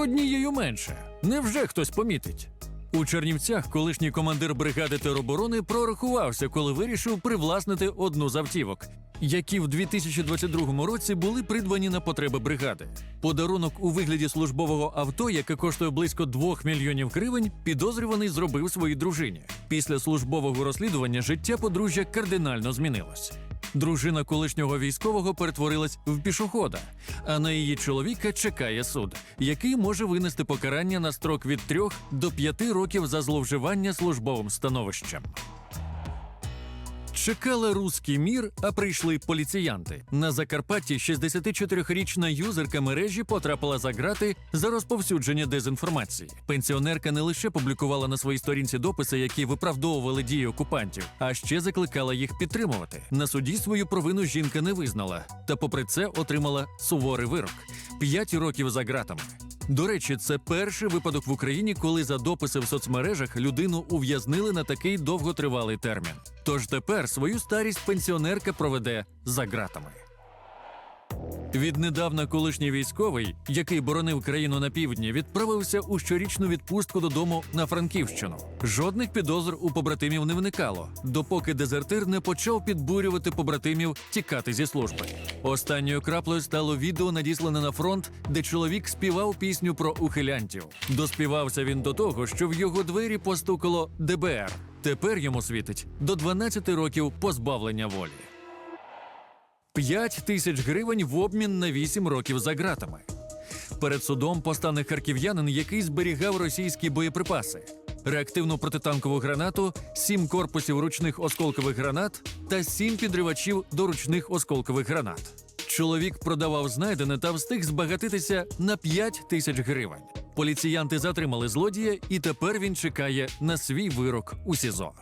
Однією менше. Невже хтось помітить? У Чернівцях колишній командир бригади тероборони прорахувався, коли вирішив привласнити одну з автівок, які в 2022 році були придбані на потреби бригади. Подарунок у вигляді службового авто, яке коштує близько 2 мільйонів гривень, підозрюваний зробив своїй дружині. Після службового розслідування життя подружжя кардинально змінилось. Дружина колишнього військового перетворилась в пішохода, а на її чоловіка чекає суд, який може винести покарання на строк від 3 до 5 років за зловживання службовим становищем. Чекали руський мір, а прийшли поліціянти. На Закарпатті 64-річна юзерка мережі потрапила за грати за розповсюдження дезінформації. Пенсіонерка не лише публікувала на своїй сторінці дописи, які виправдовували дії окупантів, а ще закликала їх підтримувати. На суді свою провину жінка не визнала, та попри це отримала суворий вирок 5 років за ґратами. До речі, це перший випадок в Україні, коли за дописи в соцмережах людину ув'язнили на такий довготривалий термін. Тож тепер свою старість пенсіонерка проведе за ґратами. Віднедавна колишній військовий, який боронив країну на півдні, відправився у щорічну відпустку додому на Франківщину. Жодних підозр у побратимів не виникало, допоки дезертир не почав підбурювати побратимів тікати зі служби. Останньою краплею стало відео, надіслане на фронт, де чоловік співав пісню про ухилянтів. Доспівався він до того, що в його двері постукало ДБР. Тепер йому світить до 12 років позбавлення волі. 5 тисяч гривень в обмін на 8 років за ґратами. Перед судом постане харків'янин, який зберігав російські боєприпаси, реактивну протитанкову гранату, 7 корпусів ручних осколкових гранат та 7 підривачів до ручних осколкових гранат. Чоловік продавав знайдене та встиг збагатитися на 5 тисяч гривень. Поліціянти затримали злодія, і тепер він чекає на свій вирок у СІЗО.